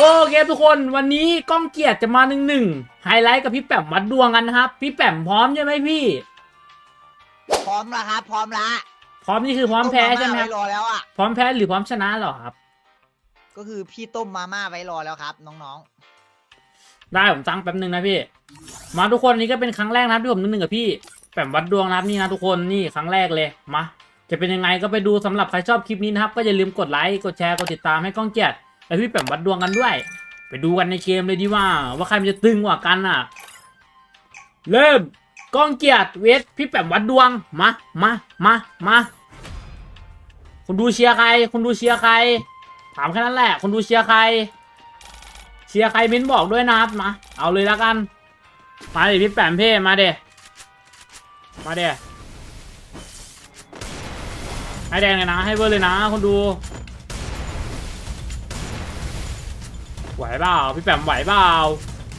โอเคทุกคนวันนี้ก้องเกียรติจะมาหนึ่งหนึ่งไฮไลท์กับพี่แปมวัดดวงกันนะครับ พี่แปมพร้อมใช่ไหมพี่ พร้อมแล้วครับ พร้อมละพร้อมนี่คือพร้อมแพ้ใช่ไหมคต้รับมาม่าไว้รอแล้วอะพร้อมแพ้หรือพร้อมชนะเหรอครับ ก็คือพี่ต้มมาม่าไว้รอแล้วครับ น้องได้ผมตั้งแป๊บหนึ่งนะพี่ มาทุกคนนี่ก็เป็นครั้งแรกนะครับที่ผมนึกหนึ่งกับพี่แปมวัดดวงนะครับนี่นะทุกคนนี่ครั้งแรกเลยมาจะเป็นยังไงก็ไปดูสำหรับใครชอบคลิปนี้นะครับ ก็อย่าลืมกดไลค์กดแชร์กดติดตามให้ก้องเกียรติ และพี่แปมวัดดวงกันด้วย ไปดูกันในเกมเลยดีว่า ว่าใครมันจะตึงกว่ากันอะ เริ่มก้องเกียรติเวทพี่แปมวัดดวงมามามามาคุณดูเชียร์ใคร คุณดูเชียร์ใคร ถามแค่นั้นแหละ คุณดูเชียร์ใคร เชียร์ใครเม้นบอกด้วยนะครับมาเอาเลยแล้วกัน มาดิพี่แปมเพ่มาเดมาเดให้แดงเลยนะ ให้เบอร์เลยนะคนดู ไหวเปล่าพี่แปมไหวเปล่า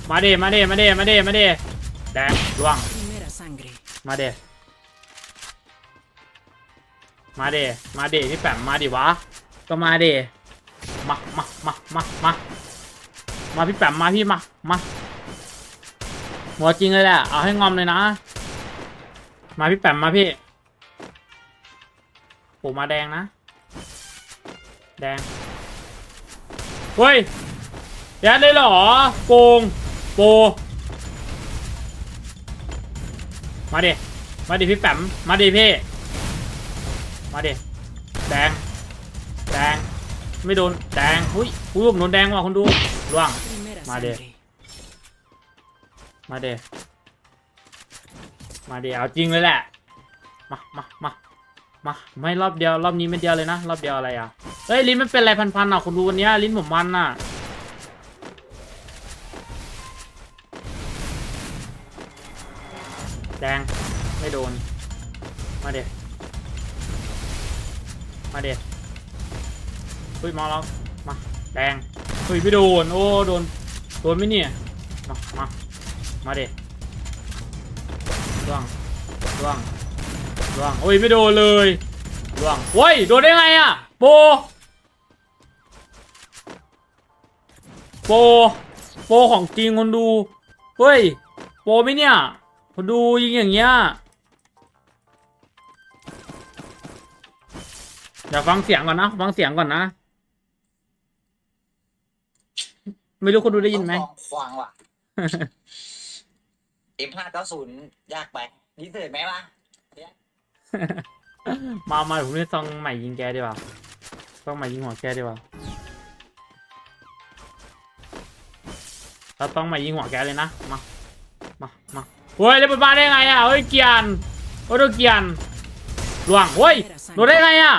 มาเดมาเดมาเดมาเดมาเดแดงล่วง Primera sangre. มาเดมาเดมาเดพี่แปมมาดิวะก็มาเดมามามามามามาพี่แปมมาพี่มามาหัวจริงเลยแหละเอาให้งอมเลยนะ มาพี่แปมมาพี่โอ้มาแดงนะ แดงเฮ้ย ยัดเลยเหรอโกงโปมาดิมาดิพี่แปมมาดิพี่มาดิแดงแดงไม่โดนแดงอุ้ยอุ้ยผมโดนแดงว่ะคนดูล่วง Primera Madre. sangre. มาเดมาเดเอาจริงเลยแหละมามามามาไม่รอบเดียวรอบนี้ไม่เดียวเลยนะรอบเดียวอะไรอะเฮ้ยลิ้นมันเป็นอะไรพันๆอะคุณดูวันเนี้ยลิ้นผมมันอะ แดง ไม่โดน มาเด็ดมาเด็ดเฮ้ยมาแล้วมา แดงเฮ้ยไม่โดน โอ้ โดน โดนไหมเนี่ย มา มา มาเด็ดล่วงล่วงล่วงโอ้ยไม่โดนเลยล่วงโอ้ยโดนได้ไงอะโปโปโปของจริงคนดู เฮ้ย โปไหมเนี่ย คนดูยิงอย่างเงี้ยเดี๋ยวฟังเสียงก่อนนะ ฟังเสียงก่อนนะ ไม่รู้คนดูได้ยินไหมต้องควางว่ะ M ห้าเก้าศูนย์ยากไปนี่เถิดไหมวะมามาเดี๋ยวผมเล่นซองใหม่ยิงแกดีกว่าซองใหม่ยิงหัวแกดีกว่าเราต้องใหม่ยิงหัวแกเลยนะ มา มา มา เฮ้ยเล่นบนบ้านได้ไงอะเฮ้ยเกียนโอ้โดนเกียนหลวงเฮ้ยโดนได้ไงอะ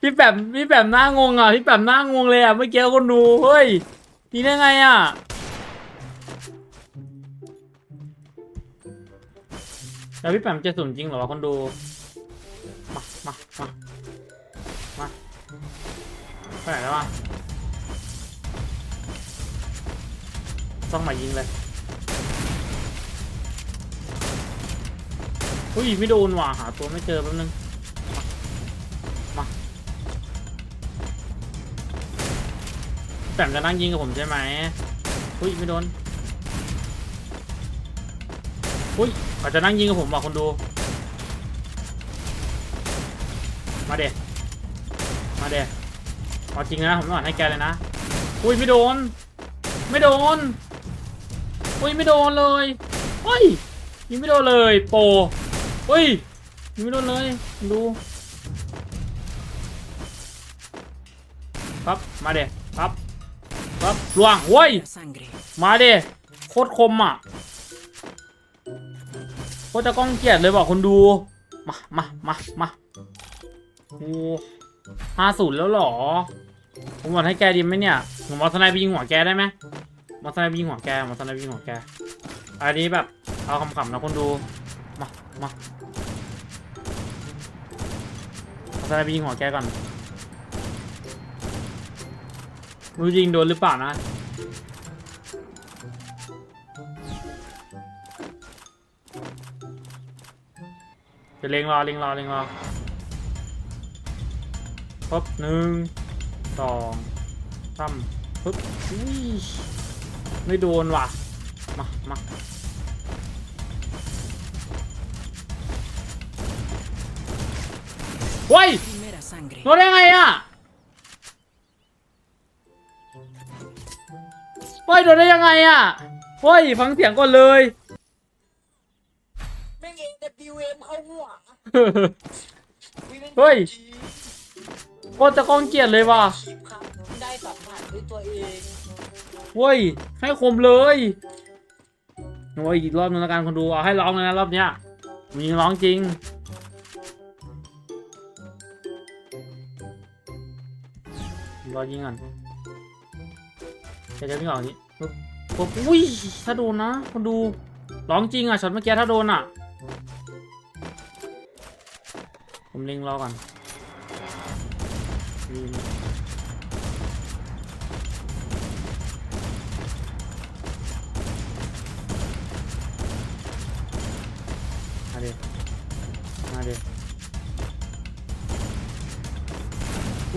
พี่แปมพี่แปมหน้างงอะพี่แปมหน้างงเลยอะเมื่อกี้คนดูเฮ้ยยิงได้ไงอะแล้วพี่แปมจะสูนจริงเหรอวะคนดู มามามา ไปไหนแล้ววะต้องมายิงเลยอุ้ยไม่โดนว่ะหาตัวไม่เจอแป๊บนึง มา มาแปมจะนั่งยิงกับผมใช่ไหมอุ้ยไม่โดนอุ้ยเขาจจะนั่งยิงกับผมว่ะคนดู มาเดมาเด เอาจริงนะผมต้องอ่านให้แกเลยนะ อุ้ยไม่โดน ไม่โดน อุ้ยไม่โดนเลยเฮ้ยยิงไม่โดนเลยโปเฮ้ยยิงไม่โดนเลยดูครับมาเดครับครับล่วงเว้ยมาเดโคตรคมอะโคตรจะก้องเกียดเลยบอกคนดู มามามามาโอ้ห้าศูนย์แล้วหรอ ผมบอกให้แกดีไหมเนี่ย ผมมอสไนไปยิงหัวแกได้ไหมมอสไนไปยิงหัวแกมอสไนไปยิงหัวแก อันนี้แบบ เอาคำๆนะคนดู มา มามอสไนไปยิงหัวแกก่อนรู้ยิงโดนหรือเปล่านะจะเล็งรอเล็งรอเล็งรอปึ๊บหนึ่ง สองสามปึ๊บอุ้ยไม่โดนว่ะ มามาเฮ้ย Primera sangre. โดนได้ไงอะเฮ้ยโดนได้ยังไงอะเฮ้ยฟังเสียงก่อนเลยแม่งเองแต่บิวเอ็มเข้าหัวเฮ้ย โคตรจะก้องเกลียดเลยว่ะได้สัมผัสด้วยตัวเองเฮ้ยให้คมเลยโอ้ยอีกรอบนึงแล้วกันคนดูเอาให้ร้องเลยนะรอบเนี้ยมีร้องจริงรอยิงก่อนจะจะไม่ออกนี้ปุ๊บอุ้ยถ้าโดนนะคนดูร้องจริงอะช็อตเมื่อกี้ถ้าโดนอะ ผมเล็งรอก่อน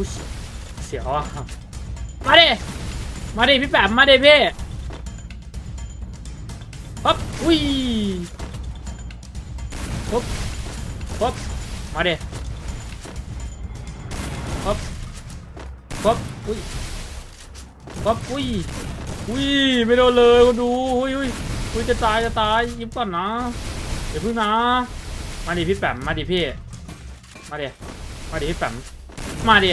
อุ้ยเสียวอะมาดิ มาดิพี่แปมมาดิพี่ปั๊บอุ้ยปุ๊บปุ๊บมาดิปั๊บปั๊บอุ้ยปั๊บอุ้ยอุ้ยไม่โดนเลยคนดูอุ้ยอุ้ยอุ้ยจะตายจะตายยิ้มก่อนนะเดี๋ยวพึ่งนะ มาดิพี่แปมมาดิพี่ มาดิมาดิพี่แปมมาดิ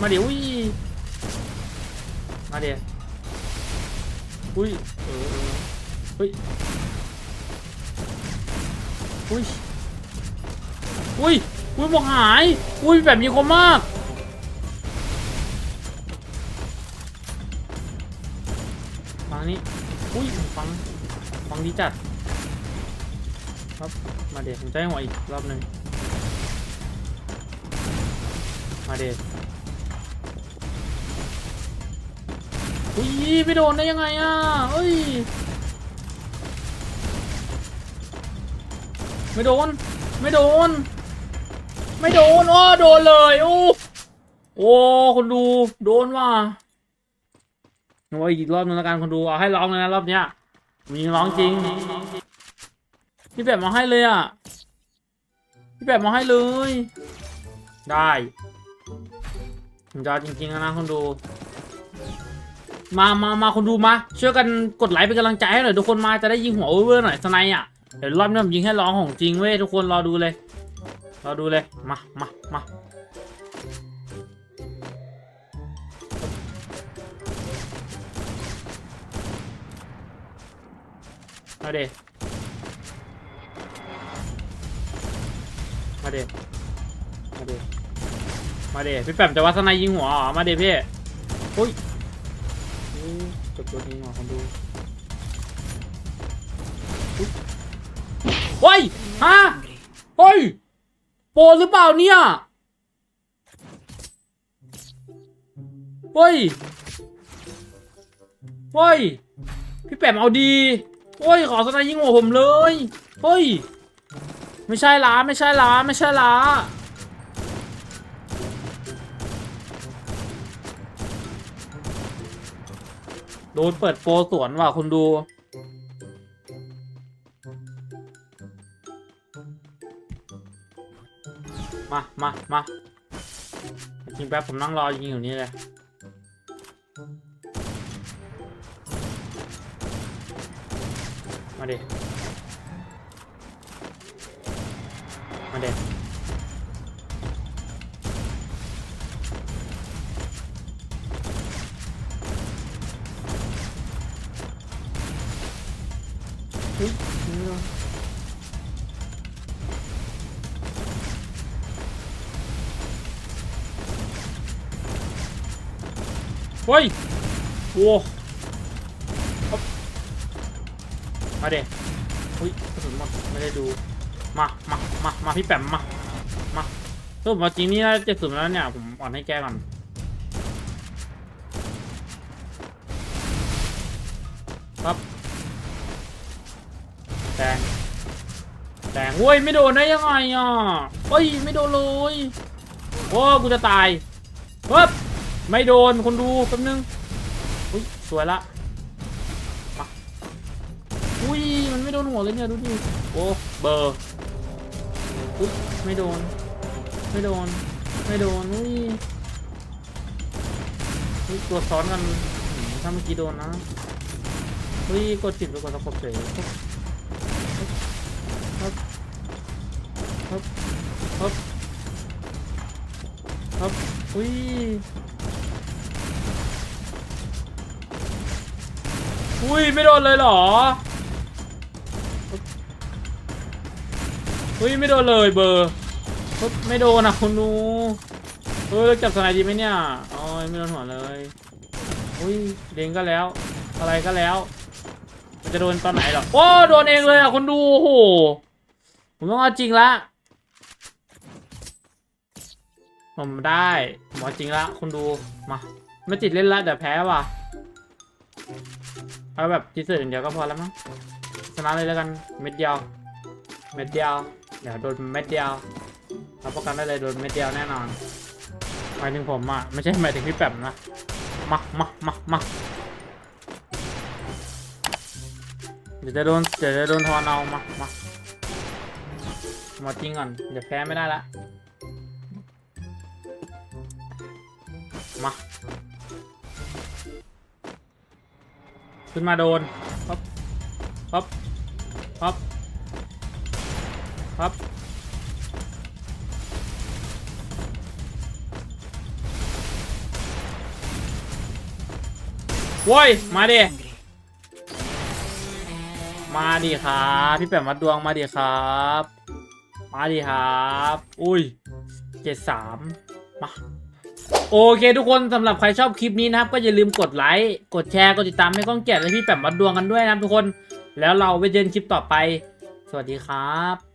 มาดิอุ้ยมาเดี๋ยวอุ้ยเออเออเฮ้ยอุ้ยอุ้ยอุ้ยบอกหายอุ้ยแบบมีคมมากฟังนี้อุ้ยฟังฟังดีจัดครับมาเดี๋ยวผมจะให้หัวอีกรอบหนึ่งมาเดี๋ยว อุ้ยไม่โดนได้ยังไงอะเอ้ย ไม่โดน ไม่โดน ไม่โดนอ้อโดนเลยโอ้โอ้คนดูโดนว่ะโอ้ยอีกรอบนึงแล้วกันคนดูเอาให้ร้องเลยนะรอบเนี้ยมีร้องจริงพี่แบบมาให้เลยอะพี่แบบมาให้เลย ได้ผมจะเอาจริงๆนะคนดู มามามาคนดูมา ช่วยกันกดไลค์เป็นกำลังใจให้หน่อยทุกคนมาจะได้ยิงหัวเวอร์หน่อยสไนอะเดี๋ยวรอบนี้ผมยิงให้ร้องของจริงเว้ยทุกคนรอดูเลยรอดูเลยมามามามาเดมาเดมาเดมาเดพี่แปมจะว่าสไนยิงหัวเหรอมาเดพี่อุ้ยอุ๊ย ตัวนี้มาคนดูเฮ้ยฮะเฮ้ยโปรหรือเปล่าเนี่ยเฮ้ยเฮ้ย พี่แปมเอาดีเฮ้ย ขอสนายยิงหัวผมเลยเฮ้ย ไม่ใช่ล้าไม่ใช่ล้าไม่ใช่ล้า ดนเปิดโปรสวนว่ะคุณดูมามามาจริงแป๊บผมนั่งรอยิงอยู่นี่เลย มาเด็มาเด็เเฮ้ยโว้อ๊อบมาเด็อุ้ยกระสุนหมดไม่ได้ดู มา มา มา มาพี่แปมมา มาสรุปว่าจริงนี่น่าจะสุดแล้วเนี่ย ผมอ่อนให้แก้ก่อนครับแดงแต่งเว้ยไม่โดนได้ยังไงอะเฮ้ยไม่โดนเลยโอ้กูจะตายปึ๊บ ไม่โดนคนดูแป๊บนึงอุ้ยสวยละมาอุ้ยมันไม่โดนหัวเลยเนี่ยดูดิโอ้เบอร์อุ๊ยไม่โดน ไม่โดน ไม่โดนอุ้ยอุ้ยตัวซ้อนกันถ้าเมื่อกี้โดนนะอุ้ยกดจิบไปกดตะกบเฉยฮึบฮึบฮึบฮึบอุ้ย อุ้ยไม่โดนเลยเหรอ อุ้ยไม่โดนเลยเบอร์ปึ๊บไม่โดนอะคุณดูเออจับสไนด์ดีไหมเนี่ยอ้ยไม่โดนหัวเลย อุ้ยเด้งก็แล้ว อะไรก็แล้ว มันจะโดนตอนไหนหรอโอ้โดนเองเลยอะคุณดูโอ้โหผมต้องเอาจริงละผมได้ผมอจริงละคุณดูมาไม่ติดเล่นละแต่แพ้ว่ะ เอาแบบทีเซอร์อย่างเดียวก็พอแล้วมั้งชนะเลยแล้วกัน เม็ดเดียว เม็ดเดียว เดี๋ยวโดนเม็ดเดียวรับประกันได้เลยโดนเม็ดเดียวแน่นอนหมายถึงผมอะไม่ใช่หมายถึงพี่แปมนะมามามามาเดี๋ยวจะโดนเดี๋ยวจะโดนทอนเอามามามาจริงก่อนเดี๋ยวแพ้ไม่ได้ละมา ขึ้นมาโดนปั๊บปั๊บปั๊บปั๊บโว้ย มาดิ มาดิครับพี่แปมวัดดวงมาดิครับ มาดิครับ อุ้ยเจ็ดสามมา โอเคทุกคนสำหรับใครชอบคลิปนี้นะครับ ก็อย่าลืมกดไลค์กดแชร์กดติดตามให้ก้องแก่และพี่แปมวัดดวงกันด้วยนะครับทุกคน แล้วเราไปเจอกันคลิปต่อไป สวัสดีครับ